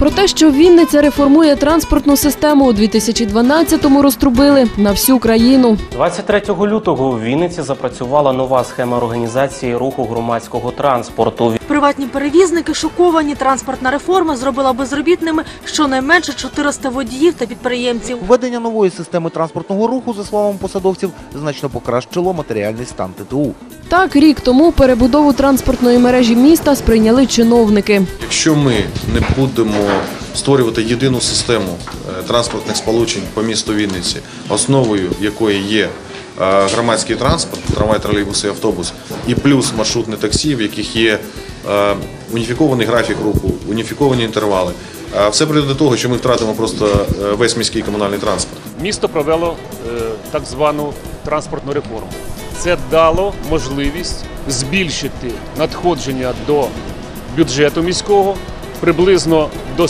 Про те, що Вінниця реформує транспортну систему у 2012-му розтрубили на всю країну. 23 лютого у Вінниці запрацювала нова схема організації руху громадського транспорту. Приватні перевізники шоковані. Транспортна реформа зробила безробітними щонайменше 400 водіїв та підприємців. Введення нової системи транспортного руху, за словами посадовців, значно покращило матеріальний стан ТТУ. Так, рік тому перебудову транспортної мережі міста сприйняли чиновники. Якщо ми не будемо створювати єдину систему е, транспортних сполучень по місту Вінниці, основою якої є е, громадський транспорт, трамвай, тролейбуси, автобус, і плюс маршрутне таксі, в яких є е, уніфікований графік руху, уніфіковані інтервали, все прийде до того, що ми втратимо просто весь міський комунальний транспорт. місто провело так звану транспортну реформу. Це дало можливість збільшити надходження до бюджету міського приблизно до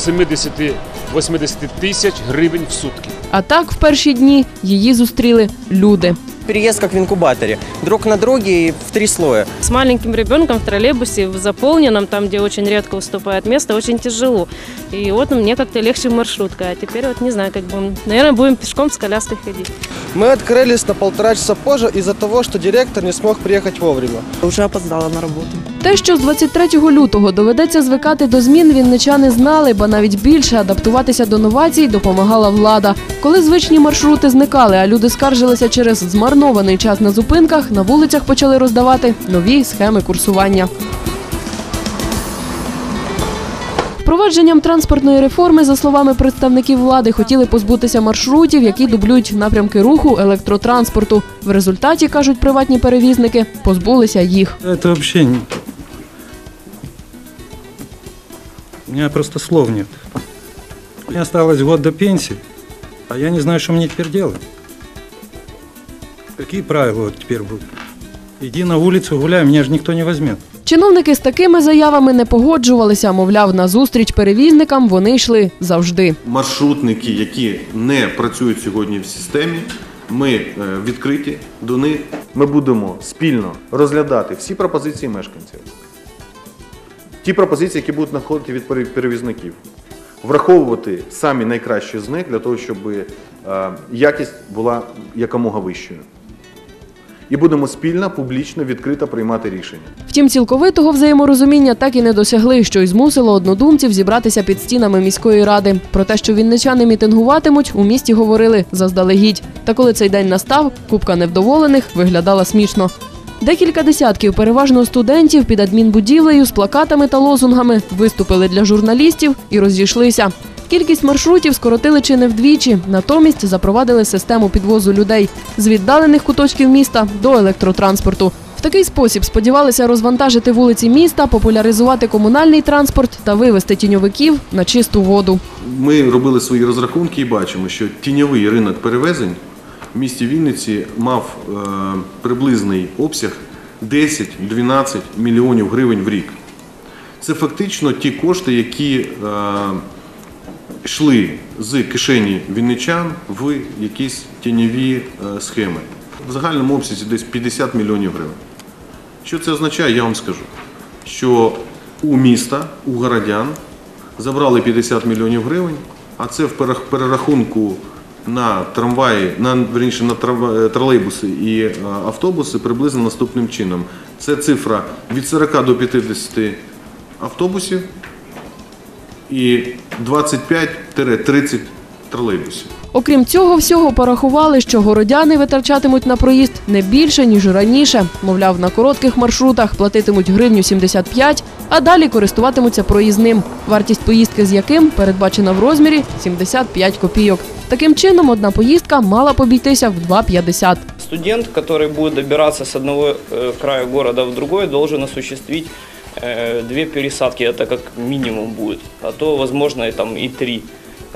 70-80 тисяч гривень в сутки. А так в перші дні її зустріли люди. переезд как в инкубаторе. Друг на друге и в три слоя. С маленьким ребенком в троллейбусе, в заполненном, там, где очень редко уступает место, очень тяжело. И вот мне как-то легче маршрутка. А теперь вот не знаю, как будем. Наверное, будем пешком с коляской ходить. Мы открылись на полтора часа позже из-за того, что директор не смог приехать вовремя. Уже опоздала на работу. Те, що з 23 лютого доведеться звикати до змін, вінничани знали, ба навіть більше адаптуватися до новацій допомагала влада. Коли звичні маршрути зникали, а люди скаржилися через змарнований час на зупинках, на вулицях почали роздавати нові схеми курсування. Впровадженням транспортної реформи, за словами представників влади, хотіли позбутися маршрутів, які дублюють напрямки руху електротранспорту. В результаті, кажуть приватні перевізники, позбулися їх. Это вообще... У меня просто слов нет. Мне осталось год до пенсии, а я не знаю, что мне теперь делать. Какие правила вот теперь будут? Иди на улицу гуляй, меня же никто не возьмет. Чиновники з такими заявами не погоджувалися. Мовляв, на зустріч перевізникам вони йшли завжди. маршрутники, які не працюють сьогодні в системі, ми е, відкриті до них. Ми будемо спільно розглядати всі пропозиції мешканців, ті пропозиції, які будуть надходити від пере- перевізників, враховувати самі найкращі з них для того, щоб е, якість була якомога вищою. І будемо спільно, публічно, відкрито приймати рішення. Втім, цілковитого взаєморозуміння так і не досягли, що й змусило однодумців зібратися під стінами міської ради. Про те, що вінничани мітингуватимуть, у місті говорили заздалегідь. Та коли цей день настав, купка невдоволених виглядала смішно. Декілька десятків, переважно студентів, під адмінбудівлею з плакатами та лозунгами виступили для журналістів і розійшлися. Кількість маршрутів скоротили чи не вдвічі, натомість запровадили систему підвозу людей з віддалених куточків міста до електротранспорту. В такий спосіб сподівалися розвантажити вулиці міста, популяризувати комунальний транспорт та вивести тіньовиків на чисту воду. Ми робили свої розрахунки і бачимо, що тіньовий ринок перевезень в місті Вінниці мав е, приблизний обсяг 10-12 мільйонів гривень в рік. Це фактично ті кошти, які е, йшли з кишені вінничан в якісь тіньові е, схеми. В загальному обсязі десь 50 мільйонів гривень. Що це означає, я вам скажу. Що у міста, у городян забрали 50 мільйонів гривень, а це в перерахунку на трамваї, на верніше на е, тролейбуси і е, автобуси приблизно наступним чином. Це цифра від 40 до 50 автобусів і 25-30 тролейбусів. Окрім цього всього, порахували, що городяни витрачатимуть на проїзд не більше ніж раніше. Мовляв, на коротких маршрутах платитимуть гривню 75, а далі користуватимуться проїзним. Вартість поїздки з яким передбачена в розмірі 75 копійок. Таким чином, одна поїздка мала б обійтися в 2,50. Студент, который будет добираться с одного э, края города в другой, должен осуществить э, две пересадки, это как минимум будет, а то, возможно, и, там, и три.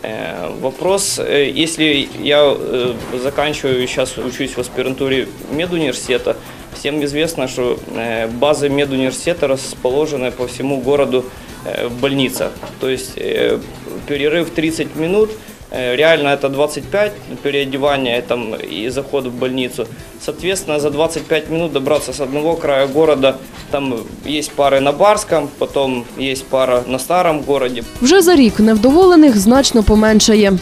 Э, Вопрос, э, если я э, заканчиваю, сейчас учусь в аспирантуре медуниверситета, всем известно, что э, базы медуниверситета расположены по всему городу э, в больницах. То есть э, перерыв 30 минут Э, Реально это 25 переодевания там, и заход в больницу. Соответственно, за 25 минут добраться с одного края города, там есть пары на Барском, потом есть пара на Старом городе. Вже за рік невдоволених значно поменшає.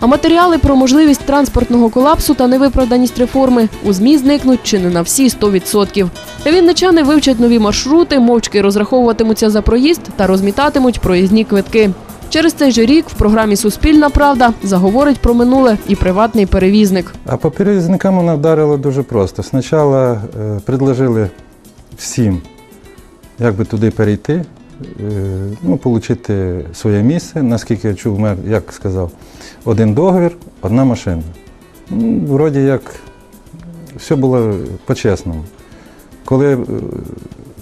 А матеріали про можливість транспортного колапсу та невиправданість реформи у ЗМІ зникнуть чи не на всі 100%. Вінничани вивчать нові маршрути, мовчки розраховуватимуться за проїзд та розмітатимуть проїзні квитки. Через цей же рік в програмі Суспільна правда заговорить про минуле і приватний перевізник. А по перевізникам вона вдарила дуже просто. Спочатку е, предложили всім, як би туди перейти, ну, отримати своє місце. Наскільки я чув, мер, як сказав, один договір, одна машина. Ну, вроді як все було по-чесному. Коли е,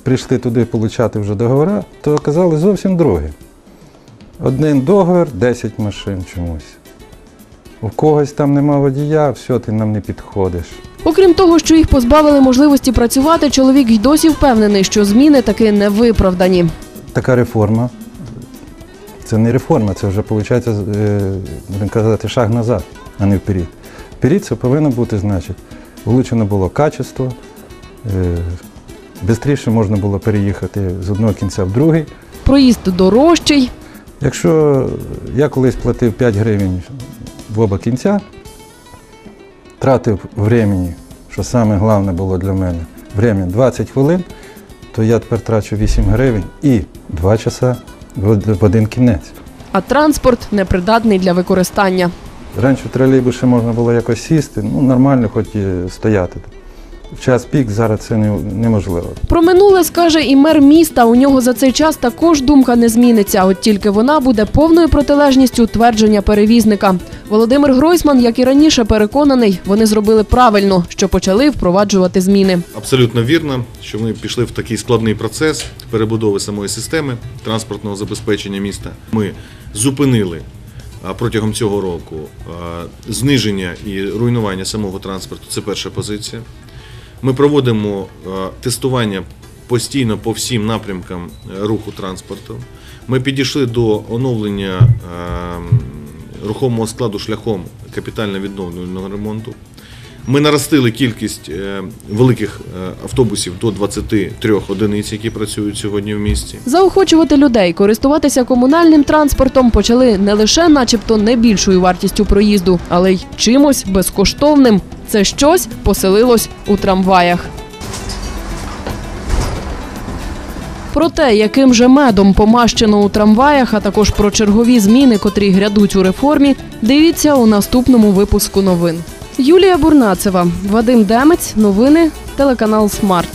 прийшли туди отримати вже договори, то оказалось зовсім друге. Один договір, 10 машин чомусь. У когось там нема водія, все, ти нам не підходиш. Окрім того, що їх позбавили можливості працювати, чоловік й досі впевнений, що зміни таки не виправдані. Така реформа. Це не реформа, це вже виходить, будемо казати, шаг назад, а не вперед. Вперед це повинно бути, значить, влучено було качество, швидше можна було переїхати з одного кінця в другий. Проїзд дорожчий, Якщо я колись платив 5 гривень в оба кінця, тратив времени, що саме головне було для мене, время 20 хвилин, то я тепер трачу 8 гривень і 2 часа в один кінець. а транспорт непридатний для використання. Раніше в тролейбусі можна було якось сісти, ну нормально, хоч і стояти. В час пік зараз це неможливо. Про минуле скаже і мер міста. У нього за цей час також думка не зміниться, от тільки вона буде повною протилежністю твердження перевізника. Володимир Гройсман, як і раніше, переконаний, вони зробили правильно, що почали впроваджувати зміни. Абсолютно вірно, що ми пішли в такий складний процес перебудови самої системи транспортного забезпечення міста. Ми зупинили протягом цього року зниження і руйнування самого транспорту. Це перша позиція. Ми проводимо тестування постійно по всім напрямкам е, руху транспорту. Ми підійшли до оновлення рухомого складу шляхом капітально відновленого ремонту. Ми наростили кількість е, великих е, автобусів до 23 одиниць, які працюють сьогодні в місті. Заохочувати людей користуватися комунальним транспортом почали не лише, начебто, не більшою вартістю проїзду, але й чимось безкоштовним. Це щось поселилось у трамваях. Про те, яким же медом помащено у трамваях, а також про чергові зміни, котрі грядуть у реформі, дивіться у наступному випуску новин. Юлія Бурнацева, Вадим Демець, новини, телеканал Смарт.